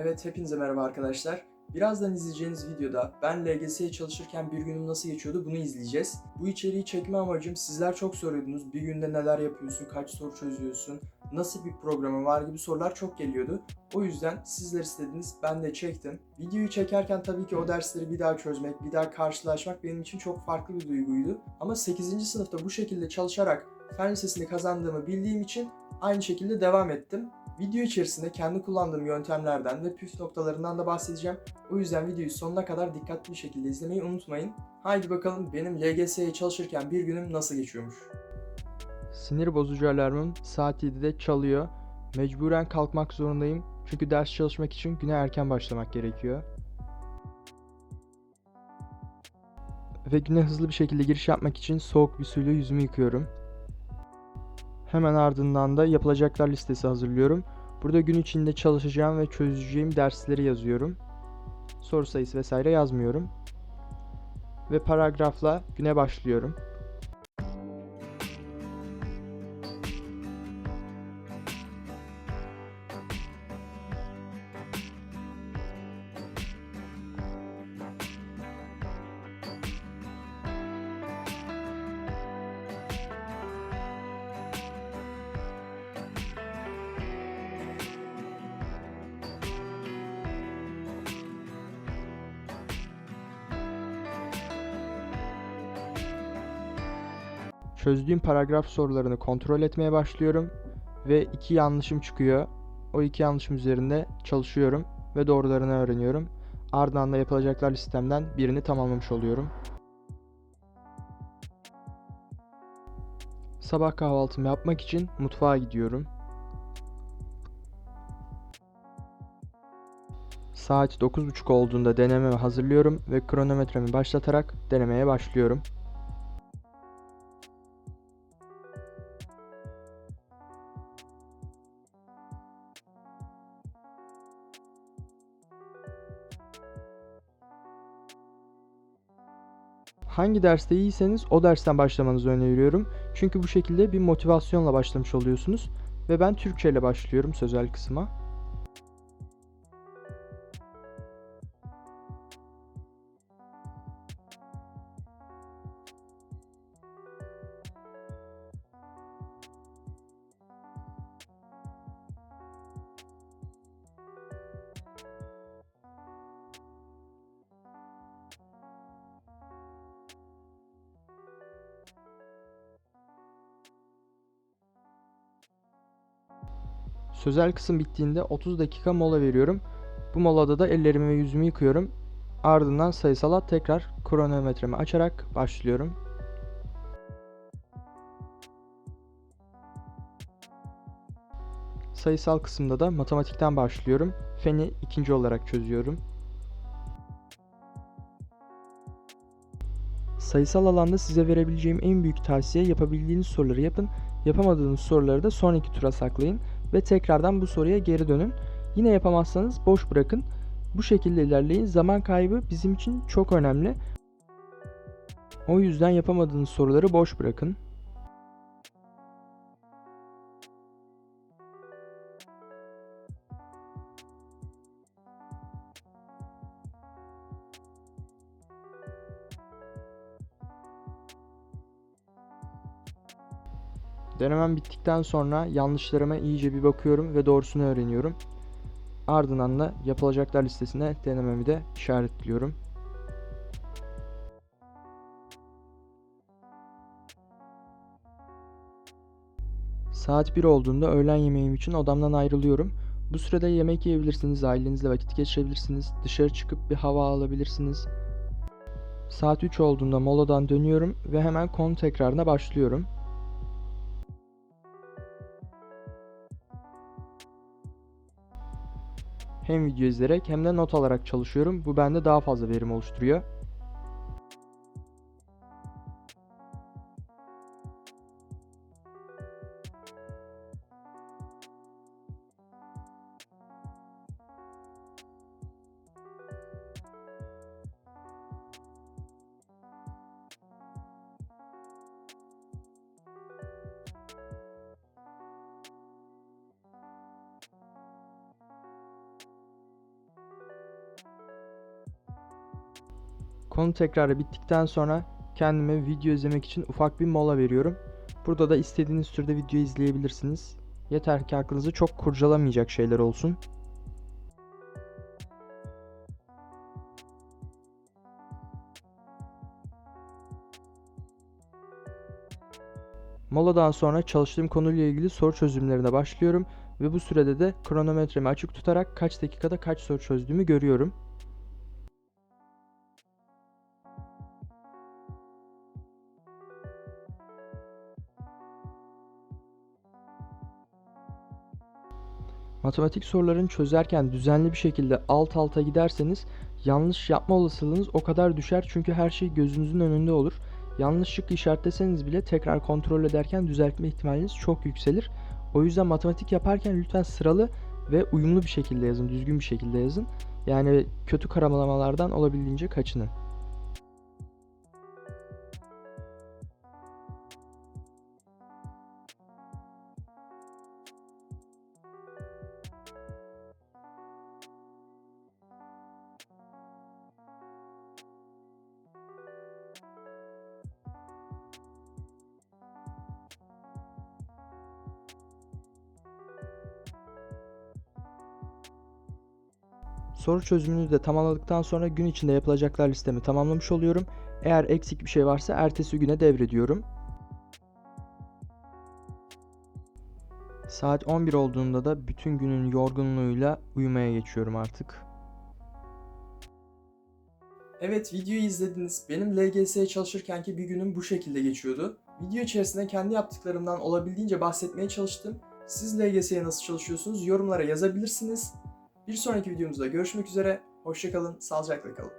Evet hepinize merhaba arkadaşlar. Birazdan izleyeceğiniz videoda ben LGS'ye çalışırken bir günüm nasıl geçiyordu bunu izleyeceğiz. Bu içeriği çekme amacım sizler çok soruyordunuz. Bir günde neler yapıyorsun, kaç soru çözüyorsun, nasıl bir programın var gibi sorular çok geliyordu. O yüzden sizler istediniz ben de çektim. Videoyu çekerken tabii ki o dersleri bir daha çözmek, bir daha karşılaşmak benim için çok farklı bir duyguydu. Ama 8. sınıfta bu şekilde çalışarak fen lisesini kazandığımı bildiğim için aynı şekilde devam ettim. Video içerisinde kendi kullandığım yöntemlerden ve püf noktalarından da bahsedeceğim. O yüzden videoyu sonuna kadar dikkatli bir şekilde izlemeyi unutmayın. Haydi bakalım benim LGS'ye çalışırken bir günüm nasıl geçiyormuş. Sinir bozucu alarmım saat 7'de çalıyor. Mecburen kalkmak zorundayım. Çünkü ders çalışmak için güne erken başlamak gerekiyor. Ve güne hızlı bir şekilde giriş yapmak için soğuk bir suyla yüzümü yıkıyorum. Hemen ardından da yapılacaklar listesi hazırlıyorum. Burada gün içinde çalışacağım ve çözeceğim dersleri yazıyorum. Soru sayısı vesaire yazmıyorum. Ve paragrafla güne başlıyorum. Çözdüğüm paragraf sorularını kontrol etmeye başlıyorum ve iki yanlışım çıkıyor. O iki yanlışım üzerinde çalışıyorum ve doğrularını öğreniyorum. Ardından da yapılacaklar listemden birini tamamlamış oluyorum. Sabah kahvaltımı yapmak için mutfağa gidiyorum. Saat 9.30 olduğunda denememi hazırlıyorum ve kronometremi başlatarak denemeye başlıyorum. Hangi derste iyiyseniz o dersten başlamanızı öneriyorum. Çünkü bu şekilde bir motivasyonla başlamış oluyorsunuz. Ve ben Türkçe ile başlıyorum sözel kısma. Sözel kısım bittiğinde 30 dakika mola veriyorum. Bu molada da ellerimi ve yüzümü yıkıyorum. Ardından sayısala tekrar kronometremi açarak başlıyorum. Sayısal kısımda da matematikten başlıyorum. Feni ikinci olarak çözüyorum. Sayısal alanda size verebileceğim en büyük tavsiye yapabildiğiniz soruları yapın. Yapamadığınız soruları da sonraki tura saklayın ve tekrardan bu soruya geri dönün. Yine yapamazsanız boş bırakın. Bu şekilde ilerleyin. Zaman kaybı bizim için çok önemli. O yüzden yapamadığınız soruları boş bırakın. Denemem bittikten sonra yanlışlarıma iyice bir bakıyorum ve doğrusunu öğreniyorum. Ardından da yapılacaklar listesine denememi de işaretliyorum. Saat 1 olduğunda öğlen yemeğim için odamdan ayrılıyorum. Bu sürede yemek yiyebilirsiniz, ailenizle vakit geçirebilirsiniz, dışarı çıkıp bir hava alabilirsiniz. Saat 3 olduğunda moladan dönüyorum ve hemen konu tekrarına başlıyorum. Hem video izleyerek hem de not alarak çalışıyorum. Bu bende daha fazla verim oluşturuyor. Konu tekrarı bittikten sonra kendime video izlemek için ufak bir mola veriyorum. Burada da istediğiniz sürede video izleyebilirsiniz. Yeter ki aklınızı çok kurcalamayacak şeyler olsun. Moladan sonra çalıştığım konuyla ilgili soru çözümlerine başlıyorum ve bu sürede de kronometremi açık tutarak kaç dakikada kaç soru çözdüğümü görüyorum. Matematik sorularını çözerken düzenli bir şekilde alt alta giderseniz yanlış yapma olasılığınız o kadar düşer çünkü her şey gözünüzün önünde olur. Yanlışlıkla işaretleseniz bile tekrar kontrol ederken düzeltme ihtimaliniz çok yükselir. O yüzden matematik yaparken lütfen sıralı ve uyumlu bir şekilde yazın, düzgün bir şekilde yazın. Yani kötü karalamalardan olabildiğince kaçının. Soru çözümünü de tamamladıktan sonra gün içinde yapılacaklar listemi tamamlamış oluyorum. Eğer eksik bir şey varsa ertesi güne devrediyorum. Saat 11 olduğunda da bütün günün yorgunluğuyla uyumaya geçiyorum artık. Evet videoyu izlediniz. Benim LGS'ye çalışırkenki bir günüm bu şekilde geçiyordu. Video içerisinde kendi yaptıklarımdan olabildiğince bahsetmeye çalıştım. Siz LGS'ye nasıl çalışıyorsunuz yorumlara yazabilirsiniz. Bir sonraki videomuzda görüşmek üzere. Hoşçakalın, sağlıcakla kalın.